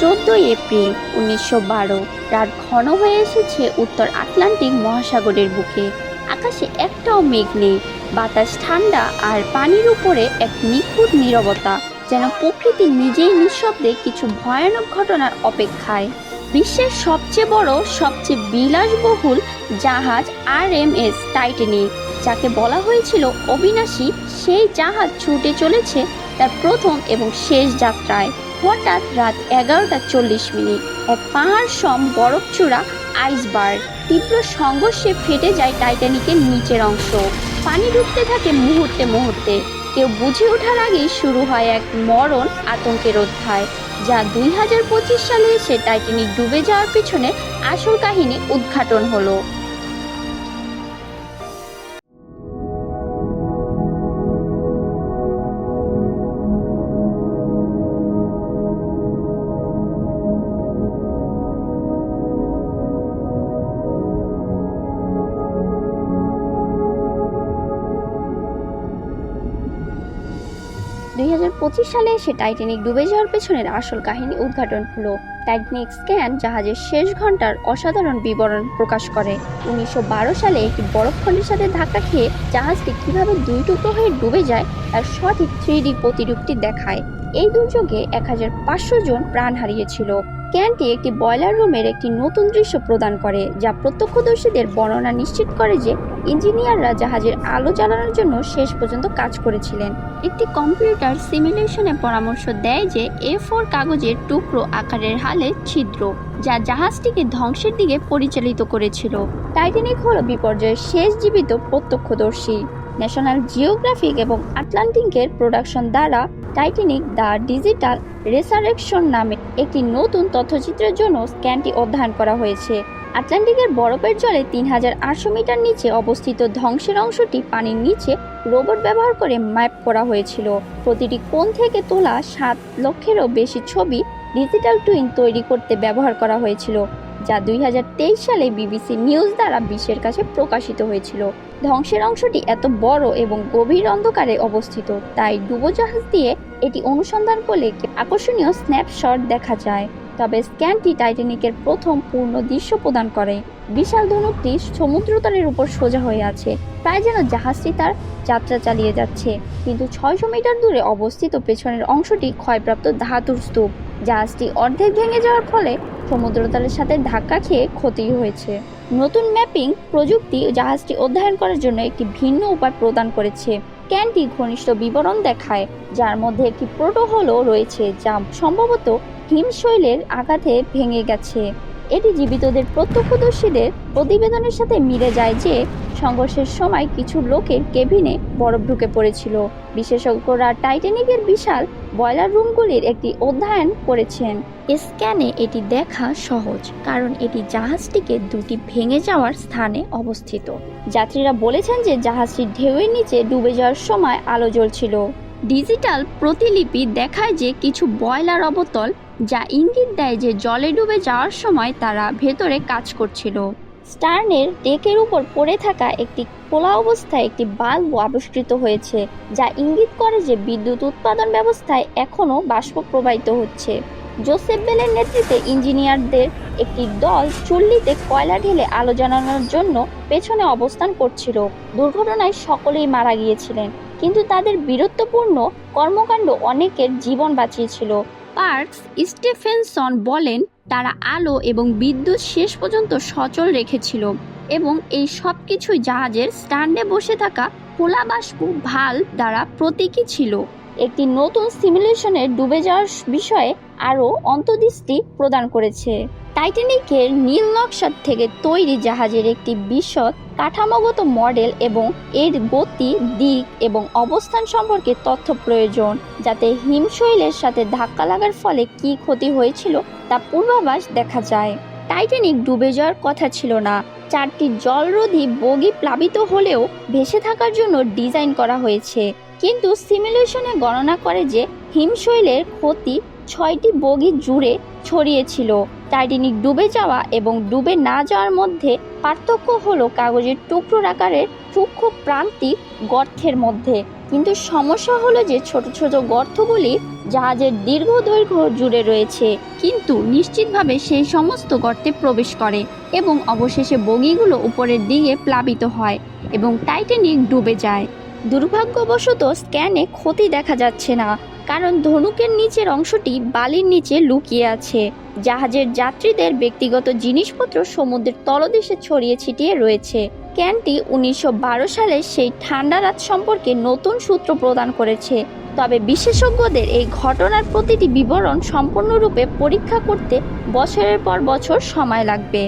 চোদ্দই এপ্রিল উনিশশো বারো। রাত ঘন হয়ে এসেছে উত্তর আটলান্টিক মহাসাগরের বুকে। আকাশে একটাও মেঘ নেই। বাতাস ঠান্ডা আর পানির উপরে এক নিখুঁত নীরবতা, যেন প্রকৃতি নিজেই নিঃশব্দে কিছু ভয়ানক ঘটনার অপেক্ষায়। বিশ্বের সবচেয়ে বড়, সবচেয়ে বিলাসবহুল জাহাজ আর এম এস টাইটানিক, যাকে বলা হয়েছিল অবিনাশী, সেই জাহাজ ছুটে চলেছে তার প্রথম এবং শেষ যাত্রায়। হঠাৎ রাত এগারোটা চল্লিশ মিনিট। এক পাহাড় সম বরফচূড়া আইসবার্গ তীব্র সংঘর্ষে ফেটে যায় টাইটানিকের নিচের অংশ। পানি ঢুকতে থাকে মুহূর্তে মুহূর্তে। কেউ বুঝে ওঠার আগেই শুরু হয় এক মরণ আতঙ্কের অধ্যায়, যা দুই হাজার পঁচিশ সালে এসে টাইটানিক ডুবে যাওয়ার পিছনে আসল কাহিনী উদ্ঘাটন হলো। সালে এসে টাইটানিক ডুবে যাওয়ার পেছনের আসল কাহিনী উদ্ঘাটন হলো। টাইটানিক স্ক্যান জাহাজের শেষ ঘণ্টার অসাধারণ বিবরণ প্রকাশ করে। উনিশশো বারো সালে একটি বরফ বরফখণ্ডের সাথে ধাক্কা খেয়ে জাহাজটি কীভাবে দুই টুকরো হয়ে ডুবে যায় তার সঠিক থ্রি প্রতিরূপটি দেখায়। এই দুর্যোগে এক হাজার পাঁচশো জন প্রাণ হারিয়েছিল। ক্যানটি একটি বয়লার রুমের একটি নতুন দৃশ্য প্রদান করে, যা প্রত্যক্ষদর্শীদের বর্ণনা নিশ্চিত করে যে ইঞ্জিনিয়াররা জাহাজের আলো জ্বালানোর জন্য শেষ পর্যন্ত কাজ করেছিলেন। একটি কম্পিউটার সিমুলেশনে পরামর্শ দেয় যে, এ ফোর কাগজের টুকরো আকারের হালে ছিদ্র, যা জাহাজটিকে ধ্বংসের দিকে পরিচালিত করেছিল। টাইটানিক হল বিপর্যয়ের শেষ জীবিত প্রত্যক্ষদর্শী। ন্যাশনাল জিওগ্রাফিক এবং আটলান্টিকের প্রোডাকশন দ্বারা টাইটানিক দ্য ডিজিটাল রেসারেকশন নামে একটি নতুন তথ্যচিত্রের জন্য স্ক্যানটি অধ্যয়ন করা হয়েছে। আটলান্টিকের বরফের জলে তিন হাজার আটশো মিটার নিচে অবস্থিত ধ্বংসের অংশটি পানির নিচে রোবট ব্যবহার করে ম্যাপ করা হয়েছিল। প্রতিটি কোণ থেকে তোলা সাত লক্ষেরও বেশি ছবি ডিজিটাল টুইন তৈরি করতে ব্যবহার করা হয়েছিল। যা দুই হাজার তেইশ সালে বিবিসি নিউজ দ্বারা বিশ্বের কাছে প্রকাশিত হয়েছিল। ধ্বংসের অংশটি এত বড় এবং গভীর অন্ধকারে অবস্থিত, তাই ডুবোজাহাজ দিয়ে এটি অনুসন্ধান করলে আকর্ষণীয় স্ন্যাপশট দেখা যায়। তবে স্ক্যানটি টাইটানিকের প্রথম পূর্ণ দৃশ্য প্রদান করে। বিশাল ধনুকটি সমুদ্রতলের উপর সোজা হয়ে আছে প্রায় যেন জাহাজটি তার যাত্রা চালিয়ে যাচ্ছে। কিন্তু ছয়শো মিটার দূরে অবস্থিত পেছনের অংশটি ক্ষয়প্রাপ্ত ধাতুর স্তূপ। জাহাজটি অর্ধেক ভেঙে যাওয়ার ফলে সমুদ্রতলের সাথে ধাক্কা খেয়ে ক্ষতি হয়েছে। নতুন ম্যাপিং প্রযুক্তি জাহাজটি অধ্যয়ন করার জন্য একটি ভিন্ন উপায় প্রদান করেছে। ক্যানটি ঘনিষ্ঠ বিবরণ দেখায়, যার মধ্যে একটি প্রোটোহলও রয়েছে, যা সম্ভবত হিমশৈলের আঘাতে ভেঙে গেছে। এটি জীবিতদের প্রত্যক্ষদর্শীদের প্রতিবেদনের সাথে মিলে যায় যে, সংঘর্ষের সময় কিছু লোকের কেবিনে বরফ ঢুকে পড়েছিল। বিশেষজ্ঞরা টাইটানিকের বিশাল বয়লার রুমগুলির একটি অধ্যয়ন করেছেন। স্ক্যানে এটি দেখা সহজ, কারণ এটি জাহাজটিকে দুটি ভেঙে যাওয়ার স্থানে অবস্থিত। যাত্রীরা বলেছেন যে জাহাজটি ঢেউয়ের নিচে ডুবে যাওয়ার সময় আলো জ্বলছিল। ডিজিটাল প্রতিলিপি দেখায় যে, কিছু বয়লার অবতল যা ইঙ্গিত দেয় যে জলে ডুবে যাওয়ার সময় তারা ভেতরে কাজ করছিল। স্টার্নের ডেকের উপর পড়ে থাকা একটি খোলা অবস্থায় একটি বাল্ব আবিষ্কৃত হয়েছে, যা ইঙ্গিত করে যে বিদ্যুৎ উৎপাদন ব্যবস্থায় এখনও বাষ্প প্রবাহিত হচ্ছে। জোসেফ বেলের নেতৃত্বে ইঞ্জিনিয়ারদের একটি দল চুল্লিতে কয়লা ঢেলে আলো জানানোর জন্য পেছনে অবস্থান করছিল। দুর্ঘটনায় সকলেই মারা গিয়েছিলেন, কিন্তু তাদের বীরত্বপূর্ণ কর্মকাণ্ড অনেকের জীবন বাঁচিয়েছিল। পার্কস স্টেফেনসন বলেন, তারা আলো এবং বিদ্যুৎ শেষ পর্যন্ত সচল রেখেছিল এবং এই সব কিছুই জাহাজের স্ট্যান্ডে বসে থাকা খোলা বাষ্প ভালো দ্বারা প্রতীকী ছিল। একটি নতুন সিমুলেশনের ডুবে যাওয়ার বিষয়ে আরও অন্তর্দৃষ্টি প্রদান করেছে। টাইটানিকের নীল নকশার থেকে তৈরি জাহাজের একটি বিশদ কাঠামোগত মডেল এবং এর গতি, দিক এবং অবস্থান সম্পর্কে তথ্য প্রয়োজন, যাতে হিমশৈলের সাথে ধাক্কা লাগার ফলে কি ক্ষতি হয়েছিল তা পূর্বাভাস দেখা যায়। টাইটানিক ডুবে যাওয়ার কথা ছিল না। চারটি জলরোধী বগি প্লাবিত হলেও ভেসে থাকার জন্য ডিজাইন করা হয়েছে। কিন্তু সিমুলেশনে গণনা করে যে হিমশৈলের ক্ষতি ছয়টি বগি জুড়ে ছড়িয়েছিল। টাইটানিক ডুবে যাওয়া এবং ডুবে না যাওয়ার মধ্যে পার্থক্য হলো কাগজের টুকরোর আকারের সূক্ষ্ম প্রান্তিক গর্তের মধ্যে। কিন্তু সমস্যা হলো যে ছোট ছোট গর্তগুলি জাহাজের দীর্ঘ দৈর্ঘ্য জুড়ে রয়েছে। কিন্তু নিশ্চিতভাবে সেই সমস্ত গর্তে প্রবেশ করে এবং অবশেষে বগিগুলো উপরের দিকে প্লাবিত হয় এবং টাইটানিক ডুবে যায়। দুর্ভাগ্যবশত স্ক্যানে ক্ষতি দেখা যাচ্ছে না। কারণ ধনুকের নিচের অংশটি বালির নিচে লুকিয়ে আছে। জাহাজের যাত্রীদের ব্যক্তিগত জিনিসপত্র সমুদ্রের তলদেশে ছড়িয়ে ছিটিয়ে রয়েছে। ক্যানটি উনিশশো সালে সেই ঠান্ডা রাত সম্পর্কে নতুন সূত্র প্রদান করেছে। তবে বিশেষজ্ঞদের এই ঘটনার প্রতিটি বিবরণ সম্পূর্ণরূপে পরীক্ষা করতে বছরের পর বছর সময় লাগবে।